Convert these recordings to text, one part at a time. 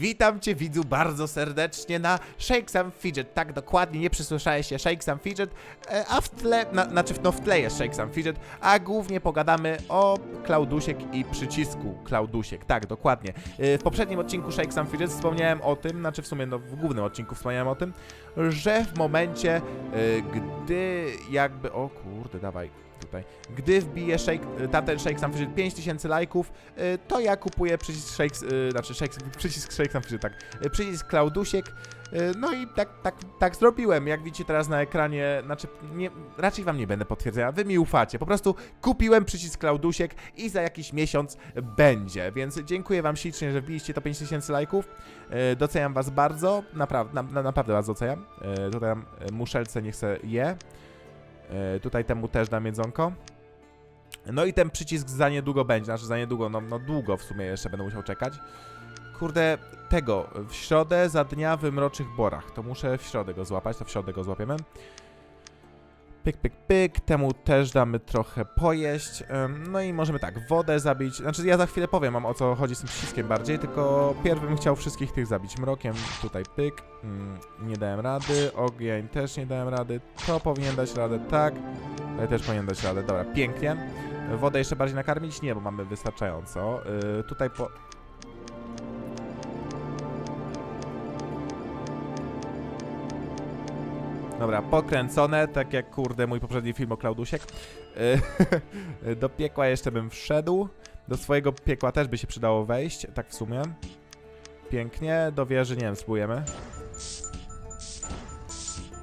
Witam cię widzu bardzo serdecznie na Shake Some Fidget. Tak dokładnie, nie przysłyszałeś się Shake Some Fidget, e, a w tle, na, znaczy no w tle jest Shake Some Fidget, a głównie pogadamy o Klaudusiek i przycisku Klaudusiek. Tak, dokładnie. E, W poprzednim odcinku Shake Some Fidget wspomniałem o tym, znaczy w sumie no w głównym odcinku wspomniałem o tym, że w momencie, e, gdy jakby, o kurde, dawaj, tutaj. Gdy wbije shake, tamten Shake Fidget 5000 lajków, y, to ja kupuję przycisk Shake, y, znaczy shake, przycisk Shake Fidget, tak, y, przycisk Klaudusiek, y, no i tak, tak, tak zrobiłem, jak widzicie teraz na ekranie, znaczy nie, raczej wam nie będę potwierdzenia, wy mi ufacie, po prostu kupiłem przycisk Klaudusiek i za jakiś miesiąc będzie, więc dziękuję wam ślicznie, że wbiliście to 5000 lajków, y, doceniam was bardzo, naprawdę, na, na, naprawdę was doceniam, y, tutaj y, muszelce niech se je, y, tutaj temu też dam jedzonko, no i ten przycisk za niedługo będzie, znaczy za niedługo, no, no długo w sumie jeszcze będę musiał czekać. Kurde, tego, w środę za dnia w Mroczych Borach, to muszę w środę go złapać, to w środę go złapiemy. Pyk, pyk, pyk, temu też damy trochę pojeść, no i możemy tak, wodę zabić, znaczy ja za chwilę powiem wam o co chodzi z tym przyciskiem bardziej, tylko pierw bym chciał wszystkich tych zabić. Mrokiem tutaj pyk, ym, nie dałem rady, ogień też nie dałem rady, to powinien dać radę, tak, tutaj też powinien dać radę, dobra, pięknie. Wodę jeszcze bardziej nakarmić? Nie, bo mamy wystarczająco. Yy, tutaj po... Dobra, pokręcone, tak jak kurde mój poprzedni film o Klaudusiek. Yy, do piekła jeszcze bym wszedł. Do swojego piekła też by się przydało wejść, tak w sumie. Pięknie, do wieży nie wiem, spróbujemy.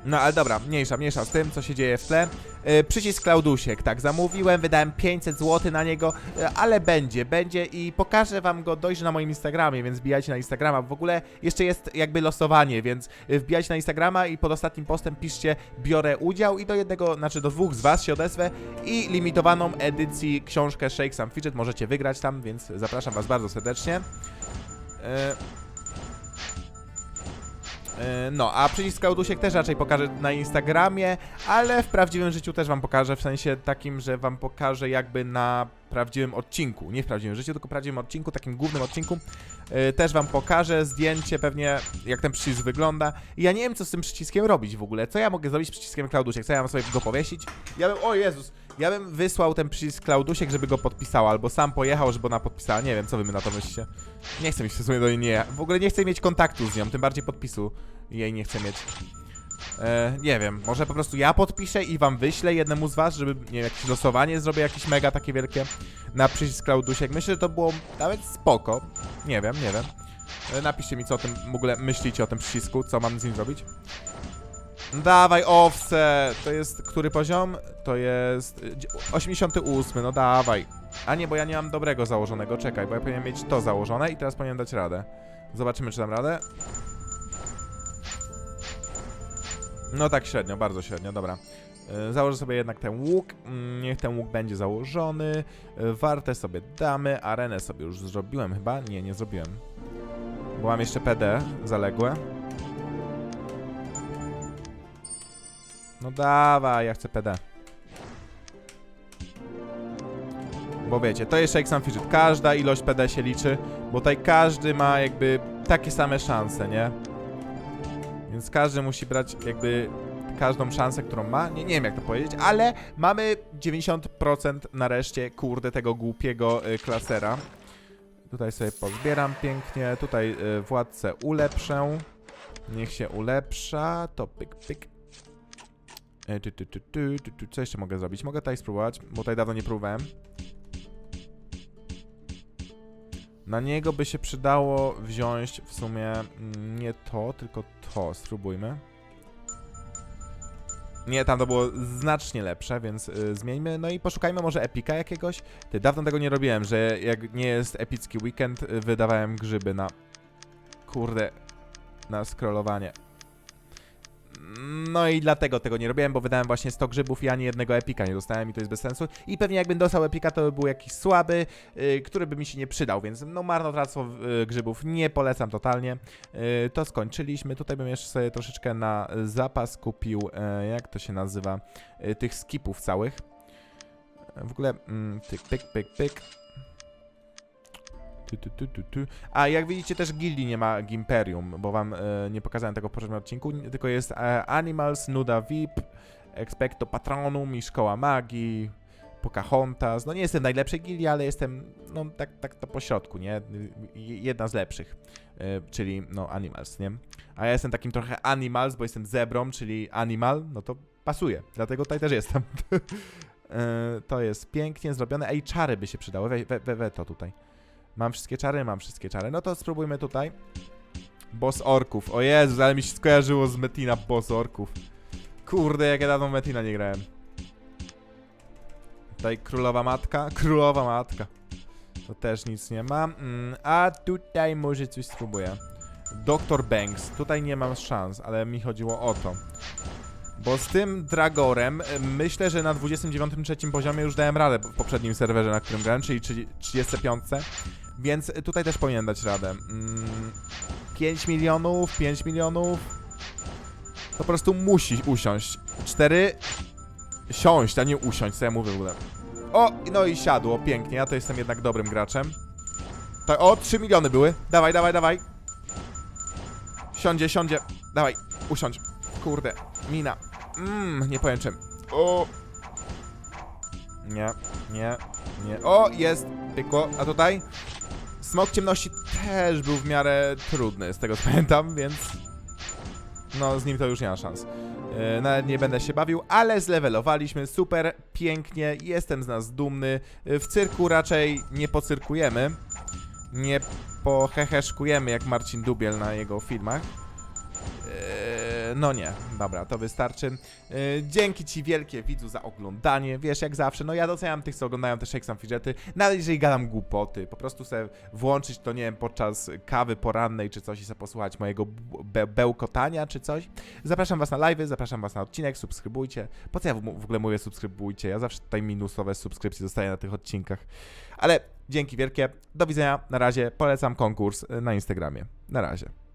No ale dobra, mniejsza, mniejsza z tym, co się dzieje w tle. E, przycisk Klaudusiek, tak, zamówiłem, wydałem 500 zł na niego, e, ale będzie, będzie i pokażę wam go dojść na moim Instagramie, więc wbijajcie na Instagrama. W ogóle jeszcze jest jakby losowanie, więc e, wbijajcie na Instagrama i pod ostatnim postem piszcie biorę udział i do jednego, znaczy do dwóch z was się odezwę i limitowaną edycji książkę Shake Some Fidget możecie wygrać tam, więc zapraszam was bardzo serdecznie. E, No, a przycisk Klaudusiek też raczej pokażę na Instagramie, ale w prawdziwym życiu też wam pokażę, w sensie takim, że wam pokażę jakby na prawdziwym odcinku. Nie w prawdziwym życiu, tylko w prawdziwym odcinku, takim głównym odcinku. E, Też wam pokażę zdjęcie pewnie, jak ten przycisk wygląda. I ja nie wiem, co z tym przyciskiem robić w ogóle. Co ja mogę zrobić z przyciskiem Klaudusiek? Co ja mam sobie go powiesić? Ja bym, o Jezus, ja bym wysłał ten przycisk Klaudusiek, żeby go podpisała, albo sam pojechał, żeby ona podpisała. Nie wiem, co wy na to myślicie. Nie chcę mi się w sumie do niej nie. W ogóle nie chcę mieć kontaktu z nią, tym bardziej podpisu jej nie chcę mieć. E, nie wiem, może po prostu ja podpiszę i wam wyślę jednemu z was, żeby, nie wiem, jakieś losowanie zrobię jakieś mega takie wielkie na przycisk Klaudusiek. Myślę, że to było nawet spoko. Nie wiem, nie wiem. E, napiszcie mi, co o tym w ogóle myślicie o tym przycisku, co mam z nim zrobić. Dawaj, offset! To jest który poziom? To jest y, dzie- 88, no dawaj. A nie, bo ja nie mam dobrego założonego, czekaj, bo ja powinienem mieć to założone i teraz powinienem dać radę. Zobaczymy, czy dam radę. No tak średnio, bardzo średnio, dobra. E, Założę sobie jednak ten łuk, mm, niech ten łuk będzie założony. E, Wartę sobie damy, arenę sobie już zrobiłem chyba? Nie, nie zrobiłem. Bo mam jeszcze PD zaległe. No dawaj, ja chcę PD. Bo wiecie, to jest Shake Some Fidget. Każda ilość PD się liczy, bo tutaj każdy ma jakby takie same szanse, nie? Więc każdy musi brać jakby każdą szansę, którą ma. Nie, nie wiem jak to powiedzieć, ale mamy 90% nareszcie, kurde, tego głupiego y, klasera. Tutaj sobie pozbieram pięknie. Tutaj y, władcę ulepszę. Niech się ulepsza. To pyk, pyk. Tu, tu, tu, tu, tu, tu. Co jeszcze mogę zrobić? Mogę tutaj spróbować, bo tutaj dawno nie próbowałem. Na niego by się przydało wziąć w sumie mm, nie to, tylko to. Spróbujmy. Nie, tam to było znacznie lepsze, więc y, zmieńmy. No i poszukajmy może epika jakiegoś. Ty, dawno tego nie robiłem, że jak nie jest epicki weekend, y, wydawałem grzyby na... Kurde, na scrollowanie. No i dlatego tego nie robiłem, bo wydałem właśnie 100 grzybów i ani jednego epika nie dostałem i to jest bez sensu. I pewnie jakbym dostał epika, to by był jakiś słaby, y, który by mi się nie przydał, więc no marnotrawstwo y, grzybów nie polecam totalnie. Y, to skończyliśmy. Tutaj bym jeszcze sobie troszeczkę na zapas kupił, y, jak to się nazywa, y, tych skipów całych. W ogóle, mm, tyk, pyk, pyk, pyk. Tu, tu, tu, tu, tu. A jak widzicie też gildii nie ma Gimperium, bo wam e, nie pokazałem tego w poprzednim odcinku, tylko jest e, Animals, Nuda VIP, Expecto Patronum i Szkoła Magii, Pocahontas. No nie jestem najlepszej gildii, ale jestem no tak, tak to po środku, nie? Jedna z lepszych, e, czyli no Animals, nie? A ja jestem takim trochę Animals, bo jestem zebrą, czyli Animal, no to pasuje, dlatego tutaj też jestem. E, to jest pięknie zrobione. Ej, czary by się przydały, we, we, we to tutaj. Mam wszystkie czary? Mam wszystkie czary. No to spróbujmy tutaj. Boss orków. O Jezu, ale mi się skojarzyło z Metina boss orków. Kurde, jak ja dawno Metina nie grałem. Tutaj królowa matka. Królowa matka. To też nic nie ma. Mm, a tutaj może coś spróbuję. Dr. Banks. Tutaj nie mam szans, ale mi chodziło o to. Bo z tym Dragorem y, myślę, że na 29.3 poziomie już dałem radę w poprzednim serwerze, na którym grałem, czyli 30 35. Więc tutaj też powinien dać radę. Mm, 5 milionów, 5 milionów. Po prostu musi usiąść. 4. Siąść, a nie usiąść, co ja mówię w ogóle. O, no i siadło, pięknie. Ja to jestem jednak dobrym graczem. To, o, 3 miliony były. Dawaj, dawaj, dawaj. Siądzie, siądzie. Dawaj, usiądź. Kurde, mina. Mmm, nie powiem czym. O. Nie, nie, nie. O, jest. Pykło. A tutaj? Smok ciemności też był w miarę trudny, z tego co pamiętam, więc... No, z nim to już nie ma szans. Yy, nawet nie będę się bawił, ale zlewelowaliśmy, super, pięknie, jestem z nas dumny. Yy, w cyrku raczej nie pocyrkujemy, nie poheheszkujemy jak Marcin Dubiel na jego filmach. No nie, dobra, to wystarczy. Yy, Dzięki ci wielkie widzu za oglądanie. Wiesz, jak zawsze, no ja doceniam tych, co oglądają te Shakes and Fidgety, nawet jeżeli gadam głupoty, po prostu sobie włączyć to, nie wiem, podczas kawy porannej czy coś i sobie posłuchać mojego be bełkotania czy coś. Zapraszam was na live'y, zapraszam was na odcinek, subskrybujcie. Po co ja w, ogóle mówię subskrybujcie? Ja zawsze tutaj minusowe subskrypcje dostaję na tych odcinkach. Ale dzięki wielkie, do widzenia, na razie, polecam konkurs y, na Instagramie. Na razie.